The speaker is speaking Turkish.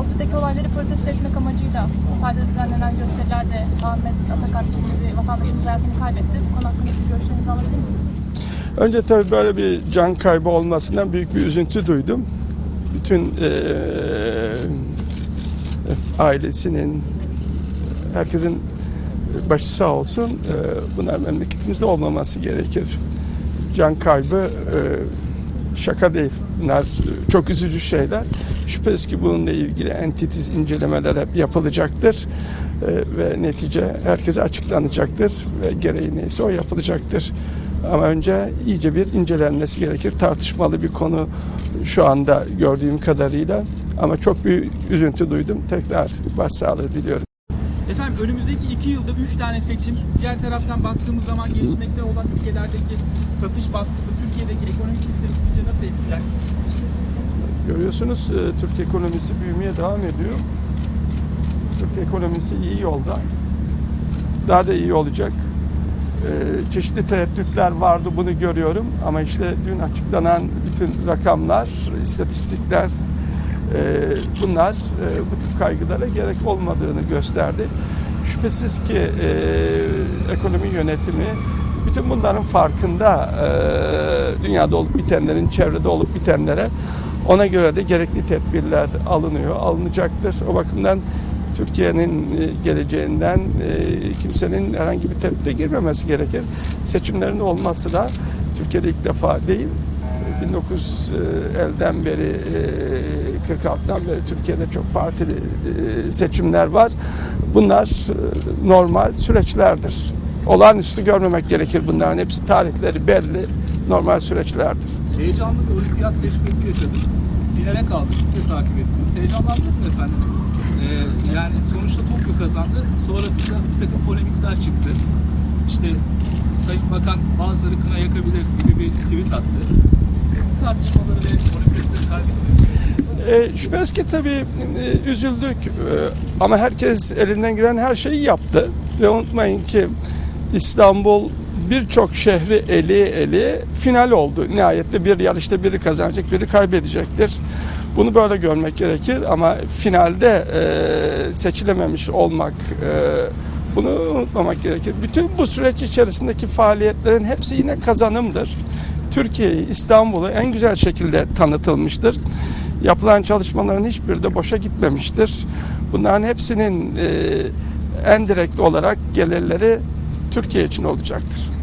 ODTÜ'deki olayları protesto etmek amacıyla Hatay'da düzenlenen gösterilerde Ahmet Atakan isimli bir vatandaşımız hayatını kaybetti. Bu konu hakkındaki görüşlerinizi alabilir miyiz? Önce tabii böyle bir can kaybı olmasından büyük bir üzüntü duydum. Bütün eee, ailesinin, herkesin başı sağ olsun. Eee, bunlar memleketimizde olmaması gerekir. Can kaybı eee, şaka değil. Bunlar çok üzücü şeyler. Şüphesiz ki bununla ilgili en titiz incelemeler hep yapılacaktır. Eee, ve netice herkese açıklanacaktır ve gereği neyse o yapılacaktır. Ama önce iyice bir incelenmesi gerekir. Tartışmalı bir konu şu anda gördüğüm kadarıyla. Ama çok büyük üzüntü duydum. Tekrar başsağlığı diliyorum. Efendim önümüzdeki iki yılda üç tane seçim. Diğer taraftan baktığımız zaman gelişmekte olan ülkelerdeki satış baskısı Türkiye'deki ekonomik sistemi nasıl etkiler? Görüyorsunuz e, Türk ekonomisi büyümeye devam ediyor. Türk ekonomisi iyi yolda. Daha da iyi olacak. E, Çeşitli tereddütler vardı bunu görüyorum ama işte dün açıklanan bütün rakamlar, istatistikler e, bunlar bu tip kaygılara gerek olmadığını gösterdi. Şüphesiz ki e, ekonomi yönetimi bütün bunların farkında e, dünyada olup bitenlerin, çevrede olup bitenlere ona göre de gerekli tedbirler alınıyor, alınacaktır. O bakımdan Türkiye'nin e, geleceğinden e, kimsenin herhangi bir tepkide girmemesi gerekir. Seçimlerin olması da Türkiye'de ilk defa değil. 1950'den beri, e, 46'dan beri Türkiye'de çok partili e, seçimler var. Bunlar e, normal süreçlerdir. Olağanüstü görmemek gerekir bunların hepsi tarihleri belli, normal süreçlerdir. Heyecanlı bir olimpiyat seçmesi yaşadık. Finale kaldık. Siz de takip ettiniz. Heyecanlandınız mı efendim? Ee, yani sonuçta Tokyo kazandı. Sonrasında bir takım polemikler çıktı. İşte Sayın Bakan bazıları kına yakabilir gibi bir tweet attı. Bu tartışmaları ve olimpiyatları kaybetmek E, şüphesiz ki tabii e, üzüldük E, ama herkes elinden gelen her şeyi yaptı. Ve unutmayın ki İstanbul birçok şehri eli eli final oldu. Nihayette bir yarışta biri kazanacak, biri kaybedecektir. Bunu böyle görmek gerekir ama finalde e, seçilememiş olmak e, bunu unutmamak gerekir. Bütün bu süreç içerisindeki faaliyetlerin hepsi yine kazanımdır. Türkiye'yi, İstanbul'u en güzel şekilde tanıtılmıştır. Yapılan çalışmaların hiçbiri de boşa gitmemiştir. Bunların hepsinin e, en direkt olarak gelirleri Türkiye için olacaktır.